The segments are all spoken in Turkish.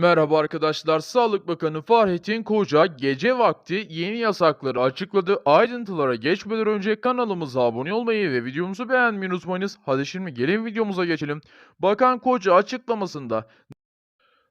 Merhaba arkadaşlar. Sağlık Bakanı Fahrettin Koca gece vakti yeni yasakları açıkladı. Ayrıntılara geçmeden önce kanalımıza abone olmayı ve videomuzu beğenmeyi unutmayınız. Hadi şimdi gelin videomuza geçelim. Bakan Koca açıklamasında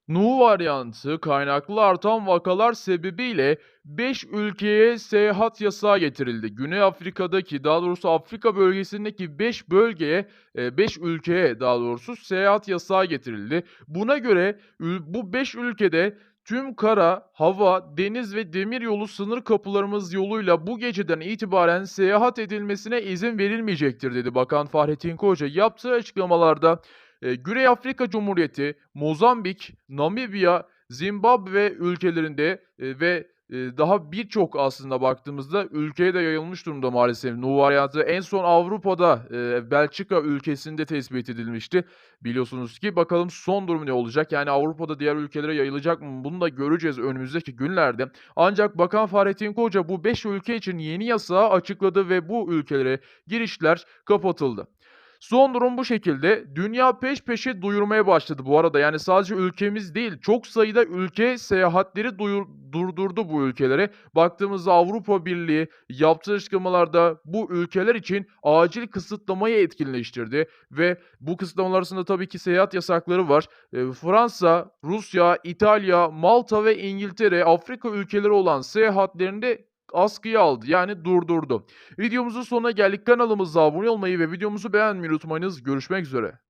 Nu varyantı kaynaklı artan vakalar sebebiyle 5 ülkeye seyahat yasağı getirildi. Güney Afrika'daki daha doğrusu Afrika bölgesindeki 5 bölgeye 5 ülkeye daha doğrusu seyahat yasağı getirildi. Buna göre bu 5 ülkede tüm kara, hava, deniz ve demiryolu sınır kapılarımız yoluyla bu geceden itibaren seyahat edilmesine izin verilmeyecektir dedi Bakan Fahrettin Koca. Yaptığı açıklamalarda e, Güney Afrika Cumhuriyeti, Mozambik, Namibya, Zimbabwe ülkelerinde e, ve e, daha birçok aslında baktığımızda ülkeye de yayılmış durumda maalesef. Nu varyantı en son Avrupa'da e, Belçika ülkesinde tespit edilmişti. Biliyorsunuz ki bakalım son durum ne olacak? Yani Avrupa'da diğer ülkelere yayılacak mı? Bunu da göreceğiz önümüzdeki günlerde. Ancak Bakan Fahrettin Koca bu 5 ülke için yeni yasağı açıkladı ve bu ülkelere girişler kapatıldı. Son durum bu şekilde. Dünya peş peşe duyurmaya başladı bu arada. Yani sadece ülkemiz değil, çok sayıda ülke seyahatleri duyur- durdurdu bu ülkelere. Baktığımızda Avrupa Birliği yaptığı açıklamalarda bu ülkeler için acil kısıtlamayı etkinleştirdi ve bu kısıtlamalar arasında tabii ki seyahat yasakları var. E, Fransa, Rusya, İtalya, Malta ve İngiltere Afrika ülkeleri olan seyahatlerinde askıya aldı yani durdurdu. Videomuzun sonuna geldik. Kanalımıza abone olmayı ve videomuzu beğenmeyi unutmayınız. Görüşmek üzere.